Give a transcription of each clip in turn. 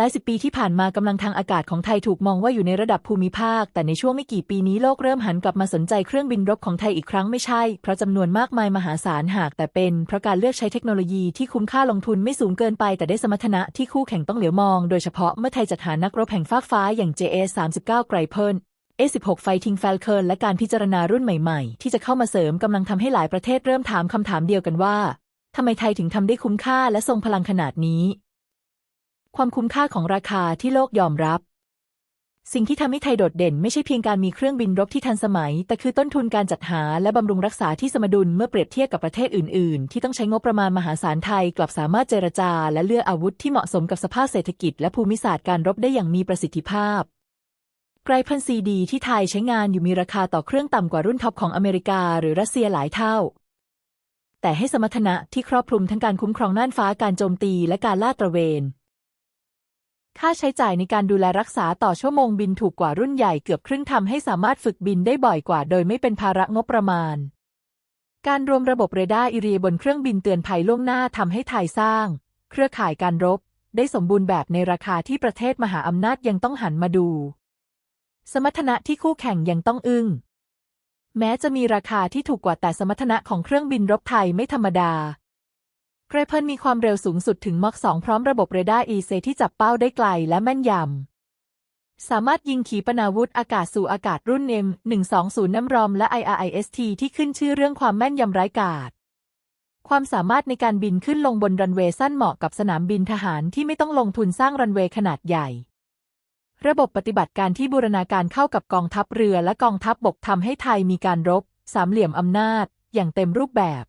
หลายสิบปีที่ผ่านมากำลังทางอากาศของไทยถูกมองว่าอยู่ในระดับภูมิภาค แต่ในช่วงไม่กี่ปีนี้โลกเริ่มหันกลับมาสนใจเครื่องบินรบของไทยอีกครั้งไม่ใช่ เพราะจำนวนมากมายมหาศาลหากแต่เป็นเพราะการเลือกใช้เทคโนโลยีที่คุ้มค่าลงทุนไม่สูงเกินไป แต่ได้สมรรถนะที่คู่แข่งต้องเหลียวมอง โดยเฉพาะเมื่อไทยจัดหานักรบแห่งฟากฟ้าอย่าง JS-39 ไกรเพิล A16 ไฟทิงแฟลเคิและการพิจารณารุ่นใหม่ๆ ที่จะเข้ามาเสริมกำลังทำให้หลายประเทศเริ่มถามคำถามเดียวกันว่าทำไมไทยถึงทำได้คุ้มค่าและทรงพลังขนาดนี้ ความคุ้มค่าของราคาที่โลกยอมรับ สิ่งที่ทำให้ไทยโดดเด่น ไม่ใช่เพียงการมีเครื่องบินรบที่ทันสมัย แต่คือต้นทุนการจัดหาและบำรุงรักษาที่สมดุลเมื่อเปรียบเทียบกับประเทศอื่น ๆ ที่ต้องใช้งบประมาณมหาศาลไทย กลับสามารถเจรจา และเลือกอาวุธที่เหมาะสมกับสภาพเศรษฐกิจ และภูมิศาสตร์การรบได้อย่างมีประสิทธิภาพไกรพันซีดีที่ไทยใช้งานอยู่มีราคาต่อเครื่องต่ำกว่ารุ่นท็อปของอเมริกาหรือรัสเซียหลายเท่า แต่ให้สมรรถนะที่ครอบคลุมทั้งการคุ้มครองน่านฟ้าการโจมตีและการลาดตระเวน ค่าใช้จ่ายในการดูแลรักษาต่อชั่วโมงบินถูกกว่ารุ่นใหญ่เกือบครึ่งทำให้สามารถฝึกบินได้บ่อยกว่า โดยไม่เป็นภาระงบประมาณ การรวมระบบเรดาร์อิเรียบนเครื่องบินเตือนภัยล่วงหน้าทำให้ไทยสร้าง เครือข่ายการรบ ได้สมบูรณ์แบบในราคาที่ประเทศมหาอำนาจยังต้องหันมาดู สมรรถนะที่คู่แข่งยังต้องอึ้งแม้จะมีราคาที่ถูกกว่าแต่สมรรถนะของเครื่องบินรบไทยไม่ธรรมดา เกรเพิลมีความเร็วสูงสุดถึงมอก2พร้อมระบบเรดาร์ EC ที่จับเป้าได้ไกลและแม่นยำ สามารถยิงขีปนาวุธอากาศสู่อากาศรุ่น M120 น้ำรอมและ IRIST ที่ขึ้นชื่อเรื่องความแม่นยำไร้กาศความสามารถในการบินขึ้นลงบนรันเวย์สั้นเหมาะกับสนามบินทหารที่ไม่ต้องลงทุนสร้างรันเวย์ขนาดใหญ่ ระบบปฏิบัติการที่บูรณาการเข้ากับกองทัพเรือและกองทัพบบกทำให้ไทยมีการรบ สามเหลี่ยมอำนาจ อย่างเต็มรูปแบบ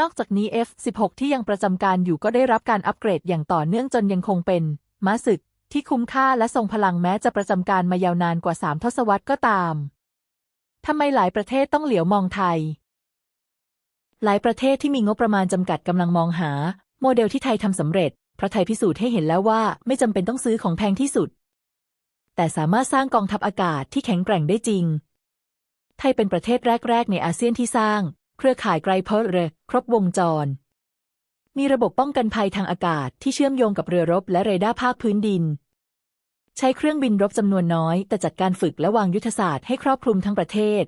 นอกจากนี้ F-16 ที่ยังประจำการอยู่ก็ได้รับการอัปเกรดอย่างต่อเนื่องจนยังคงเป็นม้าศึกที่คุ้มค่าและทรงพลังแม้จะประจำการมายาวนานกว่า 3 ทศวรรษก็ตาม ทำไมหลายประเทศต้องเหลียวมองไทย หลายประเทศที่มีงบประมาณจำกัดกำลังมองหา โมเดลที่ไทยทำสำเร็จ เพราะไทยพิสูจน์ให้เห็นแล้วว่าไม่จำเป็นต้องซื้อของแพงที่สุด แต่สามารถสร้างกองทัพอากาศที่แข็งแกร่งได้จริง ไทยเป็นประเทศแรก ๆ ในอาเซียนที่สร้าง เครือข่ายไกรเพลเร ครบวงจร มีระบบป้องกันภัยทางอากาศที่เชื่อมโยงกับเรือรบและเรดาร์ภาคพื้นดิน ใช้เครื่องบินรบจำนวนน้อย แต่จัดการฝึกและวางยุทธศาสตร์ให้ครอบคลุมทั้งประเทศ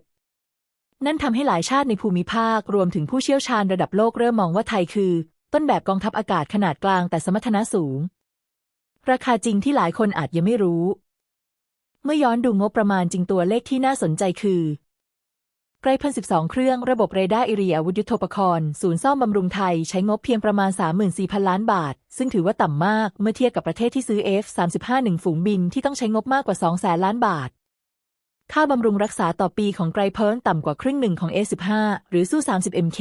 นั่นทำให้หลายชาติในภูมิภาครวมถึงผู้เชี่ยวชาญระดับโลกเริ่มมองว่าไทยคือ ต้นแบบกองทัพอากาศขนาดกลางแต่สมรรถนะสูง ราคาจริงที่หลายคนอาจยังไม่รู้ เมื่อย้อนดูงบประมาณจริงตัวเลขที่น่าสนใจคือ ไกรพันสิบสองเครื่องระบบเรดาร์อิเรียอาวุธยุทโธปกรณ์ศูนย์ซ่อมบำรุงไทย ใช้งบเพียงประมาณ 34,000 ล้านบาท ซึ่งถือว่าต่ำมากเมื่อเทียบกับประเทศที่ซื้อ F-35 หนึ่งฝูงบินที่ต้องใช้งบมากกว่า2แสนล้านบาท ค่าบำรุงรักษาต่อปีของไกรเพิร์นต่ำกว่าครึ่งหนึ่งของ A15 หรือสู้ 30 MK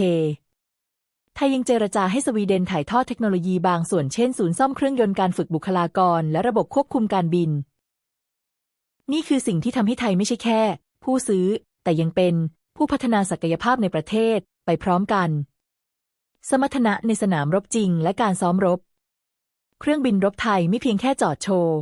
ไทยยังเจรจาให้สวีเดนถ่ายทอดเทคโนโลยีบางส่วนเช่น ศูนย์ซ่อมเครื่องยนต์การฝึกบุคลากร และระบบควบคุมการบิน นี่คือสิ่งที่ทำให้ไทยไม่ใช่แค่ ผู้ซื้อ แต่ยังเป็น ผู้พัฒนาศักยภาพในประเทศไปพร้อมกัน สมรรถนะในสนามรบจริงและการซ้อมรบ เครื่องบินรบไทยไม่เพียงแค่จอดโชว์